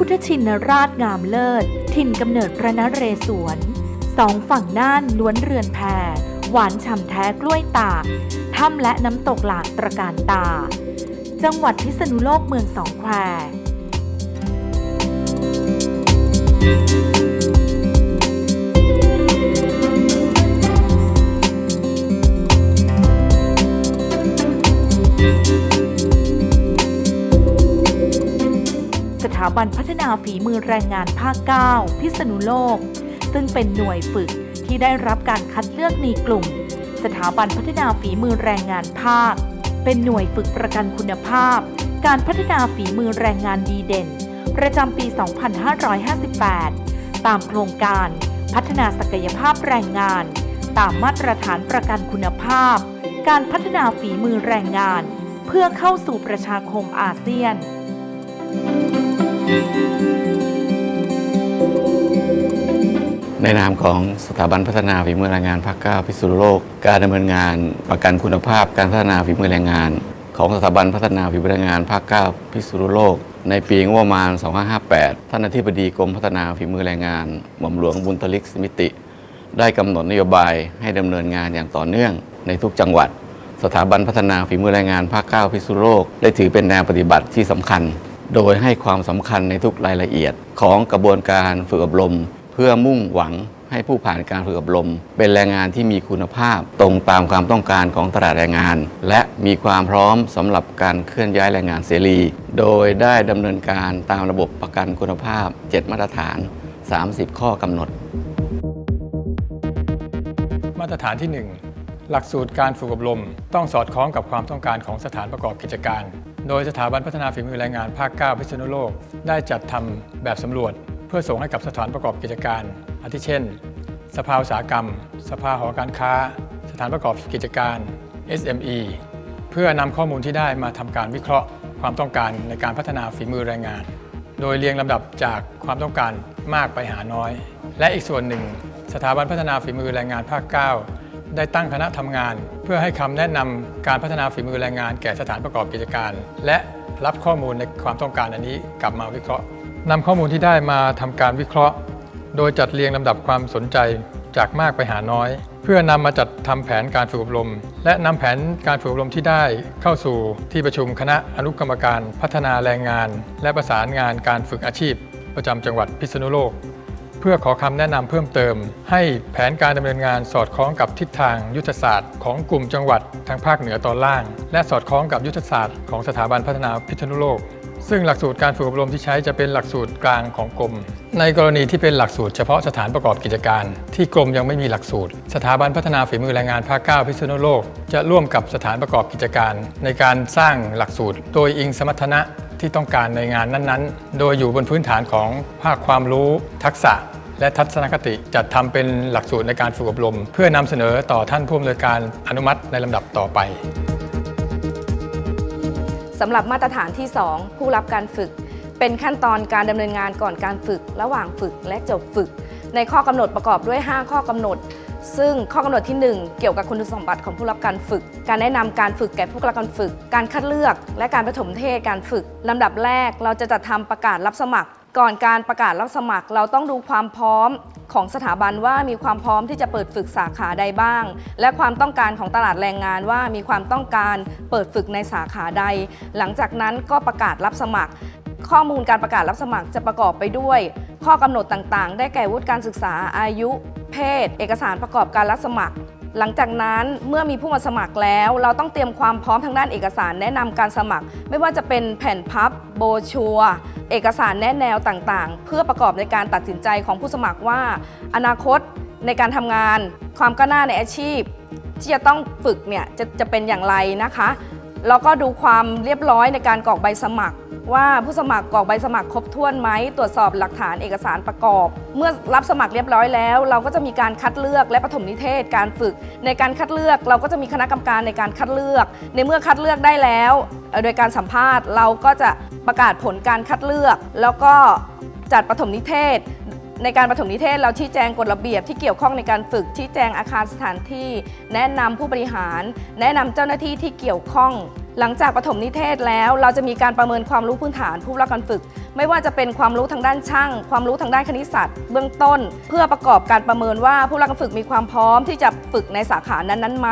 พุทธชินราชงามเลิศ ถิ่นกำเนิดพระนเรศวรสองฝั่งน่านล้วนเรือนแพรหวานฉ่ำแท้กล้วยตากถ้ำและน้ำตกหลากตระการตา จังหวัดพิษณุโลกเมืองสองแคว บันพัฒนาฝีมือแรงงานภาค 9 พิษณุโลก ซึ่งเป็นหน่วยฝึกที่ได้รับการคัดเลือกในกลุ่ม สถาบันพัฒนาฝีมือแรงงานภาค เป็นหน่วยฝึกประกันคุณภาพ การพัฒนาฝีมือแรงงานดีเด่น ประจำปี 2558 ตามโครงการพัฒนาศักยภาพแรงงาน ตามมาตรฐานประกันคุณภาพ การพัฒนาฝีมือแรงงาน เพื่อเข้าสู่ประชาคมอาเซียน ในนามของสถาบันพัฒนาฝีมือแรงงานภาคเก้าพิษณุโลก การดำเนินงานประกันคุณภาพการพัฒนาฝีมือแรงงาน ของสถาบันพัฒนาฝีมือแรงงานภาคเก้าพิษณุโลก ในปีงบประมาณ 2558 ท่านอธิบดีกรมพัฒนาฝีมือแรงงาน หม่อมหลวงบุญทลิกสมิติ ได้กำหนดนโยบายให้ดำเนินงานอย่างต่อเนื่องในทุกจังหวัด สถาบันพัฒนาฝีมือแรงงานภาคเก้าพิษณุโลก ได้ถือเป็นแนวปฏิบัติที่สำคัญ โดยให้ความสำคัญในทุกรายละเอียดของกระบวนการฝึกอบรม เพื่อมุ่งหวังให้ผู้ผ่านการฝึกอบรม เป็นแรงงานที่มีคุณภาพตรงตามความต้องการของตลาดแรงงาน และมีความพร้อมสำหรับการเคลื่อนย้ายแรงงานเสรี โดยได้ดำเนินการตามระบบประกันคุณภาพ 7 มาตรฐาน 30 ข้อกำหนด มาตรฐานที่ 1 หลักสูตรการฝึกอบรม ต้องสอดคล้องกับความต้องการของสถานประกอบกิจการ โดยสถาบันพัฒนาฝีมือแรงงานภาค 9 พิษณุโลก ได้จัดทำแบบสำรวจ เพื่อส่งให้กับสถานประกอบกิจการ อาทิเช่น สภาอุตสาหกรรม สภาหอการค้า สถานประกอบกิจการ SME เพื่อนำข้อมูลที่ได้มาทำการวิเคราะห์ ความต้องการในการพัฒนาฝีมือแรงงาน โดยเรียงลำดับจากความต้องการมากไปหาน้อย และอีกส่วนหนึ่ง สถาบันพัฒนาฝีมือแรงงานภาค 9 ได้ตั้งคณะทำงาน เพื่อให้คำแนะนำการพัฒนาฝีมือแรงงานแก่สถานประกอบกิจการ และรับข้อมูลในความต้องการอันนี้กลับมาวิเคราะห์นำข้อมูลที่ได้มาทำการวิเคราะห์ โดยจัดเรียงลำดับความสนใจจากมากไปหาน้อย เพื่อนำมาจัดทำแผนการฝึกอบรม และนำแผนการฝึกอบรมที่ได้เข้าสู่ที่ประชุมคณะอนุกรรมการพัฒนาแรงงาน และประสานงานการฝึกอาชีพ ประจำจังหวัดพิษณุโลก เพื่อขอคำแนะนำเพิ่มเติม ให้แผนการดำเนินงานสอดคล้องกับทิศทางยุทธศาสตร์ของกลุ่มจังหวัดทางภาคเหนือตอนล่าง และสอดคล้องกับยุทธศาสตร์ของสถาบันพัฒนาพิษณุโลก ซึ่งหลักสูตรการฝึกอบรมที่ใช้จะเป็นหลักสูตรกลางของกรม ในกรณีที่เป็นหลักสูตรเฉพาะสถานประกอบกิจการ ที่กรมยังไม่มีหลักสูตร สถาบันพัฒนาฝีมือแรงงานภาค9พิษณุโลก จะร่วมกับสถานประกอบกิจการ ในการสร้างหลักสูตร โดยอิงสมรรถนะ ที่ต้องการในงานนั้นๆ โดยอยู่บนพื้นฐานของภาคความรู้ทักษะ และทัศนคติจัดทำเป็นหลักสูตรในการฝึกอบรม เพื่อนำเสนอต่อท่านผู้อำนวยการอนุมัติในลำดับต่อไปสำหรับมาตรฐานที่ 2 ผู้รับการฝึก เป็นขั้นตอนการดำเนินงานก่อนการฝึก ระหว่างฝึกและจบฝึก ในข้อกำหนดประกอบด้วย 5 ข้อกำหนด ซึ่งข้อกำหนดที่ 1 เกี่ยวกับคุณสมบัติของผู้รับการฝึก การแนะนำการฝึกแก่ผู้รับการฝึก การคัดเลือก และการประถมเทศการฝึกลำดับแรกเราจะจัดทำประกาศรับสมัคร ก่อนการประกาศรับสมัคร เราต้องดูความพร้อมของสถาบันว่ามีความพร้อมที่จะเปิดฝึกสาขาใดบ้าง และความต้องการของตลาดแรงงานว่ามีความต้องการเปิดฝึกในสาขาใด หลังจากนั้นก็ประกาศรับสมัคร ข้อมูลการประกาศรับสมัครจะประกอบไปด้วย ข้อกำหนดต่างๆ ได้แก่วุฒิการศึกษาอายุ เพศ เอกสารประกอบการรับสมัคร หลังจากนั้นเมื่อมีผู้มาสมัครแล้ว เราต้องเตรียมความพร้อมทางด้านเอกสารแนะนำการสมัคร ไม่ว่าจะเป็นแผ่นพับ โบชัว เอกสารแนะแนวต่างๆ เพื่อประกอบในการตัดสินใจของผู้สมัครว่า อนาคตในการทำงาน ความก้าวหน้าในอาชีพ ที่จะต้องฝึกเนี่ยจะจะเป็นอย่างไรนะคะแล้วก็ดูความเรียบร้อยในการกรอกใบสมัคร ว่าผู้สมัครกรอกใบสมัครครบถ้วนไหมตรวจสอบหลักฐานเอกสารประกอบ เมื่อรับสมัครเรียบร้อยแล้ว เราก็จะมีการคัดเลือกและปฐมนิเทศการฝึก ในการคัดเลือกเราก็จะมีคณะกรรมการในการคัดเลือก ในเมื่อคัดเลือกได้แล้ว โดยการสัมภาษณ์เราก็จะประกาศผลการคัดเลือก แล้วก็จัดปฐมนิเทศในการปฐมนิเทศเราชี้แจงกฎระเบียบที่เกี่ยวข้องในการฝึกชี้แจงอาคารสถานที่ แนะนำผู้บริหาร แนะนำเจ้าหน้าที่ที่เกี่ยวข้อง หลังจากปฐมนิเทศแล้ว เราจะมีการประเมินความรู้พื้นฐานผู้รับการฝึก ไม่ว่าจะเป็นความรู้ทางด้านช่าง ความรู้ทางด้านคณิตศาสตร์เบื้องต้น เพื่อประกอบการประเมินว่าผู้รับการฝึกมีความพร้อมที่จะฝึกในสาขานั้นๆไหม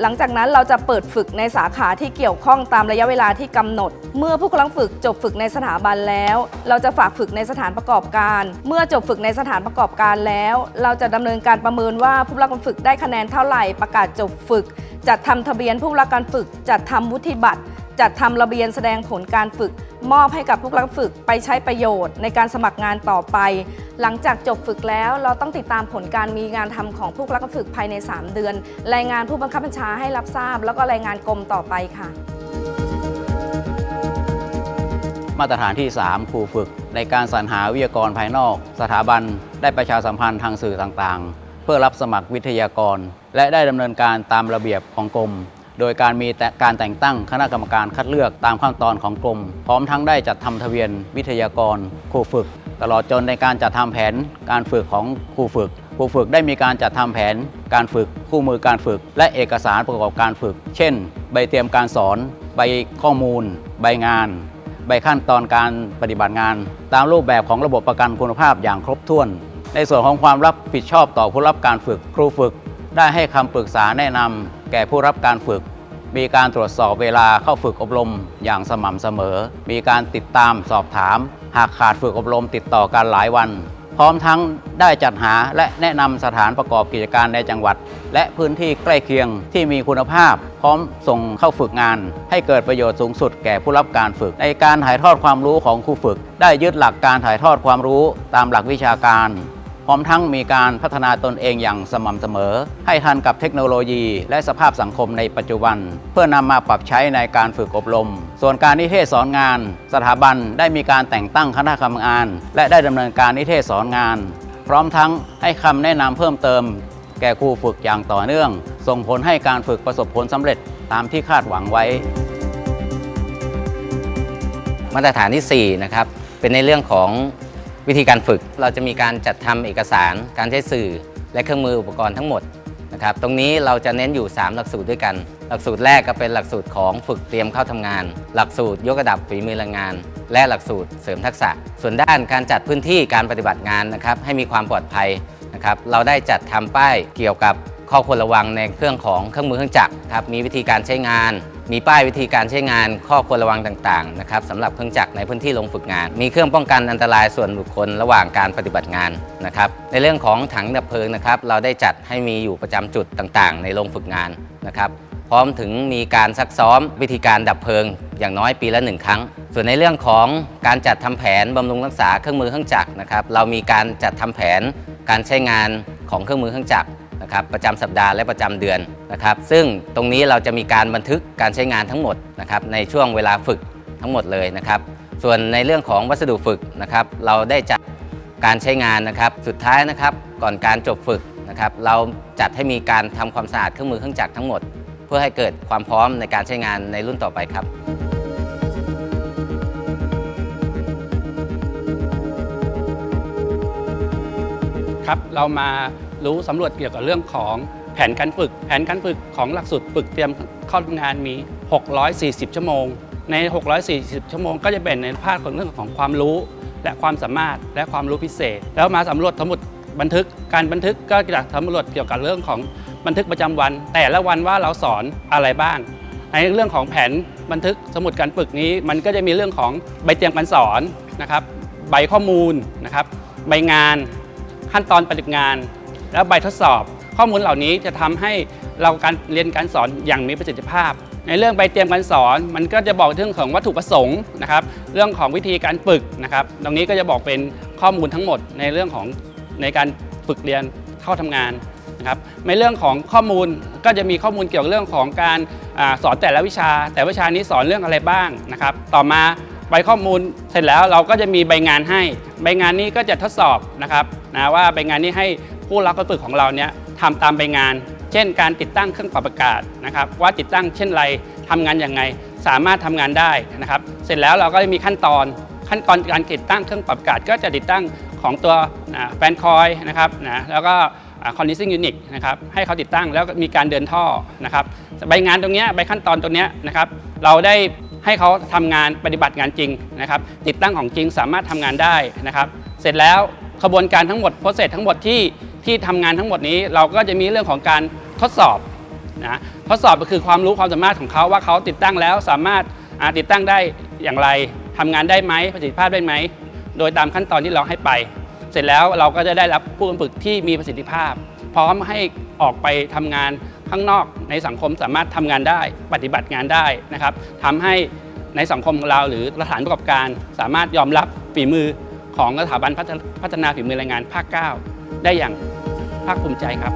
หลังจากนั้นเราจะเปิดฝึกในสาขาที่เกี่ยวข้องตามระยะเวลาที่กำหนด เมื่อผู้กำลังฝึกจบฝึกในสถาบันแล้ว เราจะฝากฝึกในสถานประกอบการ เมื่อจบฝึกในสถานประกอบการแล้ว เราจะดำเนินการประเมินว่าผู้รับการฝึกได้คะแนนเท่าไหร่ ประกาศจบฝึก จัดทำทะเบียนผู้รับการฝึก จัดทำวุฒิบัตร จัดทำระเบียนแสดงผลการฝึก มอบให้กับผู้รับฝึกไปใช้ประโยชน์ในการสมัครงานต่อไป หลังจากจบฝึกแล้วเราต้องติดตามผลการมีงานทำของผู้รับฝึกภายใน 3 เดือน รายงานผู้บังคับบัญชาให้รับทราบ แล้วก็รายงานกรมต่อไปค่ะ มาตรฐานที่ 3 ครูฝึก ในการสรรหาวิทยากรภายนอก สถาบัน ได้ประชาสัมพันธ์ทางสื่อต่างๆ เพื่อรับสมัครวิทยากร และได้ดำเนินการตามระเบียบของกรม โดยการมีการแต่งตั้งคณะกรรมการคัดเลือกตามขั้นตอนของกรม พร้อมทั้งได้จัดทำทะเบียนวิทยากรครูฝึก ตลอดจนในการจัดทำแผนการฝึกของครูฝึกครูฝึกได้มีการจัดทำแผนการฝึกคู่มือการฝึก และเอกสารประกอบการฝึก เช่น ใบเตรียมการสอน ใบข้อมูล ใบงาน ใบขั้นตอนการปฏิบัติงาน ตามรูปแบบของระบบประกันคุณภาพอย่างครบถ้วน ในส่วนของความรับผิดชอบต่อผู้รับการฝึก ครูฝึกได้ให้คำปรึกษาแนะนำแก่ผู้รับการฝึก มีการตรวจสอบเวลาเข้าฝึกอบรมอย่างสม่ำเสมอ มีการติดตามสอบถาม หากขาดฝึกอบรมติดต่อกันหลายวัน พร้อมทั้งได้จัดหาและแนะนำสถานประกอบกิจการในจังหวัด และพื้นที่ใกล้เคียงที่มีคุณภาพ พร้อมส่งเข้าฝึกงาน ให้เกิดประโยชน์สูงสุดแก่ผู้รับการฝึก ในการถ่ายทอดความรู้ของครูฝึก ได้ยึดหลักการถ่ายทอดความรู้ตามหลักวิชาการ พร้อมทั้งมีการพัฒนาตนเองอย่างสม่ำเสมอ ให้ทันกับเทคโนโลยี และสภาพสังคมในปัจจุบัน เพื่อนำมาปรับใช้ในการฝึกอบรม ส่วนการนิเทศสอนงาน สถาบันได้มีการแต่งตั้งคณะกรรมการและได้ดำเนินการนิเทศสอนงาน พร้อมทั้งให้คำแนะนำเพิ่มเติม แก่ครูฝึกอย่างต่อเนื่อง ส่งผลให้การฝึกประสบผลสำเร็จตามที่คาดหวังไว้ มาตรฐานที่4นะครับเป็นในเรื่องของ วิธีการฝึกเราจะมีการจัดทำเอกสาร การใช้สื่อ และเครื่องมืออุปกรณ์ทั้งหมดนะครับตรงนี้เราจะเน้นอยู่ 3 หลักสูตรด้วยกัน หลักสูตรแรกก็เป็นหลักสูตรของฝึกเตรียมเข้าทำงาน หลักสูตรยกระดับฝีมือแรงงาน และหลักสูตรเสริมทักษะ ส่วนด้านการจัดพื้นที่การปฏิบัติงานนะครับให้มีความปลอดภัยนะครับเราได้จัดทำป้ายเกี่ยวกับข้อควรระวังในเครื่องของเครื่องมือเครื่องจักรครับมีวิธีการใช้งาน มีป้ายวิธีการใช้งานข้อควรระวังต่างๆนะครับสำหรับเครื่องจักรในพื้นที่ลงฝึกงาน มีเครื่องป้องกันอันตรายส่วนบุคคลระหว่างการปฏิบัติงานนะครับในเรื่องของถังดับเพลิงนะครับเราได้จัดให้มีอยู่ประจำจุดต่างๆ ในโรงฝึกงานนะครับพร้อมถึงมีการซักซ้อมวิธีการดับเพลิง อย่างน้อยปีละหนึ่งครั้ง ส่วนในเรื่องของการจัดทำแผนบำรุงรักษาเครื่องมือเครื่องจักรนะครับเรามีการจัดทำแผนการใช้งานของเครื่องมือเครื่องจักร นะครับประจำสัปดาห์และประจำเดือนนะครับ ซึ่งตรงนี้เราจะมีการบันทึกการใช้งานทั้งหมดนะครับในช่วงเวลาฝึกทั้งหมดเลยนะครับ ส่วนในเรื่องของวัสดุฝึกนะครับ เราได้จัดการใช้งานนะครับ สุดท้ายนะครับก่อนการจบฝึกนะครับ เราจัดให้มีการทำความสะอาดเครื่องมือเครื่องจักรทั้งหมด เพื่อให้เกิดความพร้อมในการใช้งานในรุ่นต่อไปครับครับเรามา รู้สำรวจเกี่ยวกับเรื่องของแผนการฝึก แผนการฝึกของหลักสูตรฝึกเตรียมเข้าทำงานมี 640 ชั่วโมง ใน 640 ชั่วโมง ก็จะแบ่งในภาคของเรื่องของความรู้ และความสามารถและความรู้พิเศษ แล้วมาสำรวจทั้งหมดบันทึกการบันทึกก็จะสำรวจเกี่ยวกับเรื่องของบันทึกประจำวัน แต่ละวันว่าเราสอนอะไรบ้าง ในเรื่องของแผนบันทึกสมุดการฝึกนี้ มันก็จะมีเรื่องของใบเตรียมการสอนนะครับ ใบข้อมูลนะครับ ใบงาน ขั้นตอนปฏิบัติงาน แล้วใบทดสอบ ข้อมูลเหล่านี้จะทำให้เราการเรียนการสอนอย่างมีประสิทธิภาพ ในเรื่องใบเตรียมการสอน มันก็จะบอกเรื่องของวัตถุประสงค์นะครับ เรื่องของวิธีการฝึกนะครับ ตรงนี้ก็จะบอกเป็นข้อมูลทั้งหมดในเรื่องของในการฝึกเรียนเข้าทำงานนะครับ ในเรื่องของข้อมูลก็จะมีข้อมูลเกี่ยวกับเรื่องของการอสอนแต่ละวิชา แต่วิชานี้สอนเรื่องอะไรบ้างนะครับ ต่อมาใบข้อมูลเสร็จแล้วเราก็จะมีใบงานให้ ใบงานนี้ก็จะทดสอบนะครับนะว่าใบงานนี้ให้ ผู้รับการฝึกของเราเนี่ยทำตามใบงาน เช่น การติดตั้งเครื่องปรับอากาศนะครับ ว่าติดตั้งเช่นไรทำงานอย่างไง สามารถทำงานได้นะครับ เสร็จแล้วเราก็มีขั้นตอนขั้นตอนการติดตั้งเครื่องปรับอากาศ ก็จะติดตั้งของตัวแฟนคอยนะครับนะแล้วก็คอนดิซิ่งยูนิตนะครับให้เขาติดตั้งแล้วมีการเดินท่อนะครับใบงานตรงเนี้ยใบขั้นตอนตรงเนี้ยนะครับ เราได้ให้เขาทำงานปฏิบัติงานจริงนะครับ ติดตั้งของจริงสามารถทำงานได้นะครับ เสร็จแล้วขบวนการทั้งหมดโปรเซสทั้งหมดที่ ที่ทำงานทั้งหมดนี้เราก็จะมีเรื่องของการทดสอบนะทดสอบก็คือความรู้ความสามารถของเขาว่าเขาติดตั้งแล้วสามารถติดตั้งได้อย่างไรทำงานได้ไหมประสิทธิภาพได้ไหมโดยตามขั้นตอนที่เราให้ไป เสร็จแล้วเราก็จะได้รับผู้ฝึกที่มีประสิทธิภาพ พร้อมให้ออกไปทำงานข้างนอกในสังคมสามารถทำงานได้ ปฏิบัติงานได้นะครับทำให้ในสังคมของเราหรือสถานประกอบการ สามารถยอมรับฝีมือของสถาบันพัฒพฒนาฝีมือแรงงานภาค 9 ได้อย่างาคภูมิใจครับ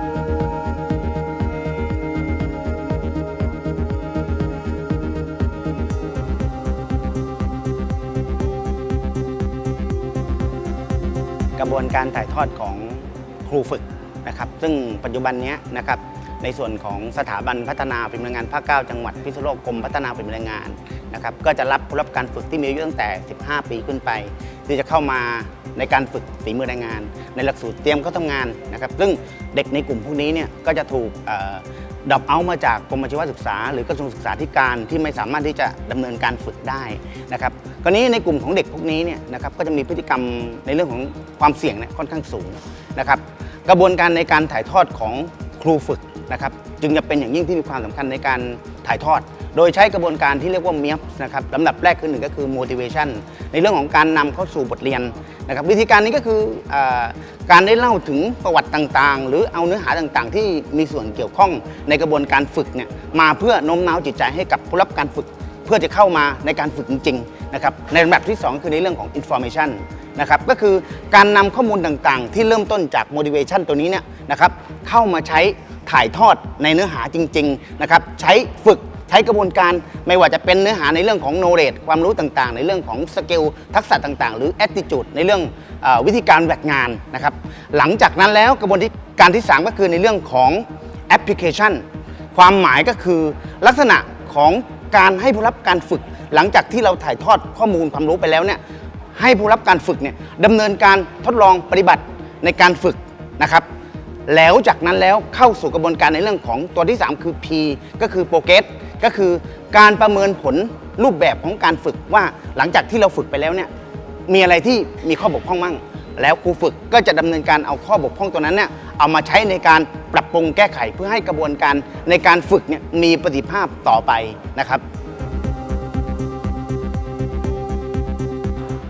กระบวนการถ่ายทอดของครูฝึกนะครับ ซึ่งปัจจุบันนี้นะครับ ในส่วนของสถาบันพัฒนาฝีมือแรงงานภาค9จังหวัดพิษณุโลกกรมพัฒนาฝีมือแรงงานนะครับก็จะรับผู้รับการฝึกที่มีอายุตั้งแต่ 15 ปีขึ้นไป ที่จะเข้ามาในการฝึกฝีมือแรงงาน ในหลักสูตรเตรียมเข้าทำงานนะครับซึ่งเด็กในกลุ่มพวกนี้เนี่ยก็จะถูกดับเอามาจากกรมอาชีวศึกษา หรือกระทรวงศึกษาธิการที่ไม่สามารถที่จะดำเนินการฝึกได้นะครับคราวนี้ในกลุ่มของเด็กพวกนี้เนี่ยนะครับก็จะมีพฤติกรรมในเรื่องของความเสี่ยงเนี่ยค่อนข้างสูงนะครับกระบวนการในการถ่ายทอดของครูฝึก นะครับจึงจะเป็นอย่างยิ่งที่มีความสำคัญในการถ่ายทอด โดยใช้กระบวนการที่เรียกว่า m i a p นะครับลำดับแรกคือหนึ่งก็คือ motivation ในเรื่องของการนำเข้าสู่บทเรียนนะครับวิธีการนี้ก็คืออการได้เล่าถึงประวัติต่างๆ หรือเอาเนื้อหาต่างๆ ที่มีส่วนเกี่ยวข้องในกระบวนการฝึกเนี่ยมาเพื่อโน้มน้าวจิตใจให้กับผู้รับการฝึก เพื่อจะเข้ามาในการฝึกจริงๆนะครับในลำดับที่ 2 คือในเรื่องของ information นะครับก็คือการนำข้อมูลต่างๆ ที่เริ่มต้นจาก motivation ตัวนี้เนี่ยนะครับเข้ามาใช้ ถ่ายทอดในเนื้อหาจริงๆนะครับใช้ฝึกใช้กระบวนการไม่ว่าจะเป็นเนื้อหาในเรื่องของ knowledge ความรู้ต่างๆ ในเรื่องของสกิลทักษะต่างๆ หรือ attitude ในเรื่องอวิธีการแบกงานนะครับหลังจากนั้นแล้วกระบวนการที่ 3 ก็คือในเรื่องของ application ความหมายก็คือลักษณะของการให้ผู้รับการฝึก หลังจากที่เราถ่ายทอดข้อมูลความรู้ไปแล้วเนี่ยให้ผู้รับการฝึกเนี่ยดำเนินการทดลองปฏิบัติในการฝึกนะครับ แล้วจากนั้นแล้วเข้าสู่กระบวนการในเรื่องของตัวที่ 3 คือ P ก็คือ progress ก็คือการประเมินผลรูปแบบของการฝึกว่าหลังจากที่เราฝึกไปแล้วเนี่ยมีอะไรที่มีข้อบกพร่องมั่ง แล้วครูฝึกก็จะดำเนินการเอาข้อบกพร่องตัวนั้นเนี่ยเอามาใช้ในการปรับปรุงแก้ไขเพื่อให้กระบวนการในการฝึกเนี่ยมีประสิทธิภาพต่อไปนะครับ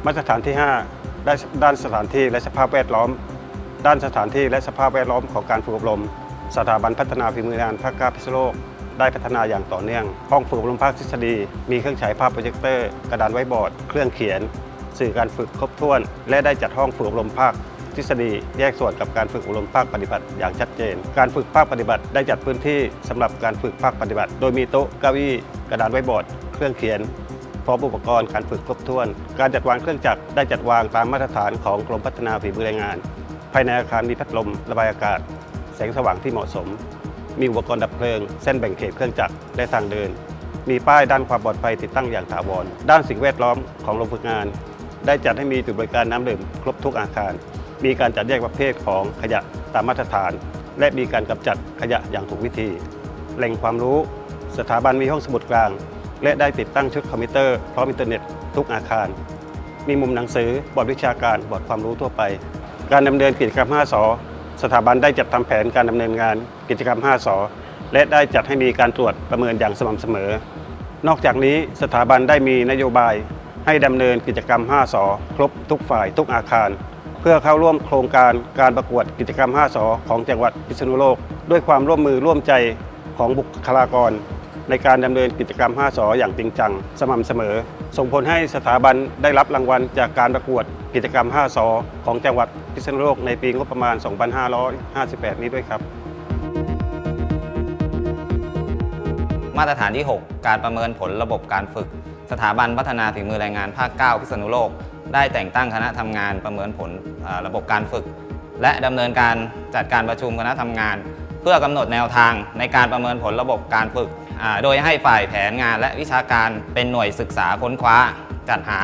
มาตรฐานที่5ได้ด้านสถานที่และสภาพแวดล้อม ด้านสถานที่และสภาพแวดล้อมของการฝึกอบรม สถาบันพัฒนาฝีมืองานภาคกาพิษโลก ได้พัฒนาอย่างต่อเนื่อง ห้องฝึกอบรมภาคทฤษฎี มีเครื่องฉายภาพโปรเจคเตอร์ กระดานไว้บอร์ด เครื่องเขียน สื่อการฝึกครบถ้วน และได้จัดห้องฝึกอบรมภาคทฤษฎีแยกส่วนกับการฝึกอบรมภาคปฏิบัติอย่างชัดเจน การฝึกภาคปฏิบัติได้จัดพื้นที่สำหรับการฝึกภาคปฏิบัติ โดยมีโต๊ะเก้าอี้กระดานไว้บอร์ด เครื่องเขียนพร้อมอุปกรณ์การฝึกครบถ้วน การจัดวางเครื่องจักรได้จัดวางตามมาตรฐานของกรมพัฒนาฝีมือแรงงาน ภายในอาคารมีพัดลม ระบายอากาศ แสงสว่างที่เหมาะสม มีอุปกรณ์ดับเพลิง เส้นแบ่งเขตเครื่องจักรและทางเดิน มีป้ายด้านความปลอดภัยติดตั้งอย่างถาวร ด้านสิ่งแวดล้อมของโรงฝึกงาน ได้จัดให้มีจุดบริการน้ำดื่มครบทุกอาคาร มีการจัดแยกประเภทของขยะตามมาตรฐาน และมีการกำจัดขยะอย่างถูกวิธี แหล่งความรู้ สถาบันมีห้องสมุดกลาง และได้ติดตั้งชุดคอมพิวเตอร์พร้อมอินเทอร์เน็ตทุกอาคาร มีมุมหนังสือบอร์ดวิชาการบอร์ดความรู้ทั่วไป การดำเนินกิจกรรม 5สสถาบันได้จัดทำแผนการดำเนินงานกิจกรรม 5สและได้จัดให้มีการตรวจประเมินอย่างสม่ำเสมอ นอกจากนี้สถาบันได้มีนโยบายให้ดำเนินกิจกรรม 5สครบทุกฝ่ายทุกอาคาร เพื่อเข้าร่วมโครงการการประกวดกิจกรรม 5สของจังหวัดพิษณุโลก ด้วยความร่วมมือร่วมใจของบุคลากร ในการดำเนินกิจกรรม 5สออย่างจริงจัง สม่ำเสมอ ส่งผลให้สถาบันได้รับรางวัลจากการประกวดกิจกรรม 5สอของจังหวัดพิษณุโลกในปีงบประมาณ 2558 นี้ด้วยครับ มาตรฐานที่ 6 การประเมินผลระบบการฝึก สถาบันพัฒนาฝีมือแรงงานภาค 9 พิษณุโลก ได้แต่งตั้งคณะทำงานประเมินผลระบบการฝึก และดำเนินการจัดการประชุมคณะทำงาน เพื่อกำหนดแนวทางในการประเมินผลระบบการฝึกอ่าโดยให้ฝ่ายแผนงานและวิชาการเป็นหน่วยศึกษาค้นคว้า จัดหา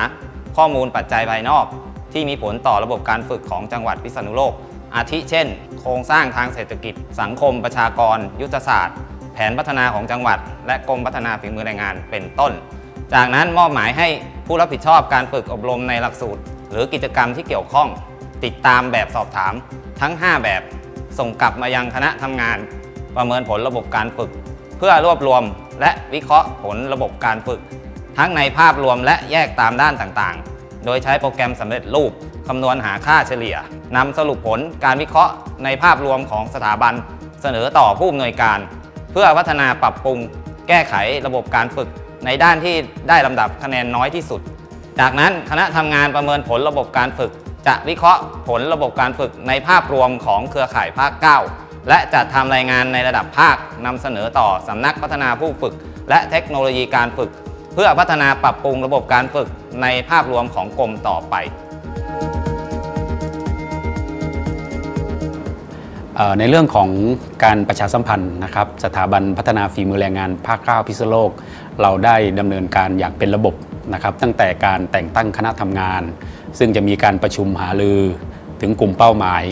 ข้อมูลปัจจัยภายนอก ที่มีผลต่อระบบการฝึกของจังหวัดพิษณุโลก อาทิเช่น โครงสร้างทางเศรษฐกิจ สังคมประชากร ยุทธศาสตร์ แผนพัฒนาของจังหวัด และกรมพัฒนาฝีมือแรงงานเป็นต้น จากนั้นมอบหมายให้ผู้รับผิดชอบการฝึกอบรมในหลักสูตร หรือกิจกรรมที่เกี่ยวข้อง ติดตามแบบสอบถามทั้ง 5 แบบ ส่งกลับมายังคณะทำงาน ประเมินผลระบบการฝึก เพื่อรวบรวมและวิเคราะห์ผลระบบการฝึก ทั้งในภาพรวมและแยกตามด้านต่างๆ โดยใช้โปรแกรมสำเร็จรูปคำนวณหาค่าเฉลี่ยนำสรุปผลการวิเคราะห์ในภาพรวมของสถาบัน เสนอต่อผู้อำนวยการ เพื่อพัฒนาปรับปรุง แก้ไขระบบการฝึก ในด้านที่ได้ลำดับคะแนนน้อยที่สุด จากนั้นคณะทำงานประเมินผลระบบการฝึก จะวิเคราะห์ผลระบบการฝึกในภาพรวมของเครือข่ายภาค 9 และจัดทำรายงานในระดับภาคนำเสนอต่อสำนักพัฒนาผู้ฝึก และเทคโนโลยีการฝึก เพื่อพัฒนาปรับปรุงระบบการฝึกในภาพรวมของกรมต่อไปในเรื่องของการประชาสัมพันธ์นะครับสถาบันพัฒนาฝีมือแรงงานภาค9พิษณุโลก เราได้ดำเนินการอย่างเป็นระบบนะครับตั้งแต่การแต่งตั้งคณะทำงาน ซึ่งจะมีการประชุมหารือถึงกลุ่มเป้าหมาย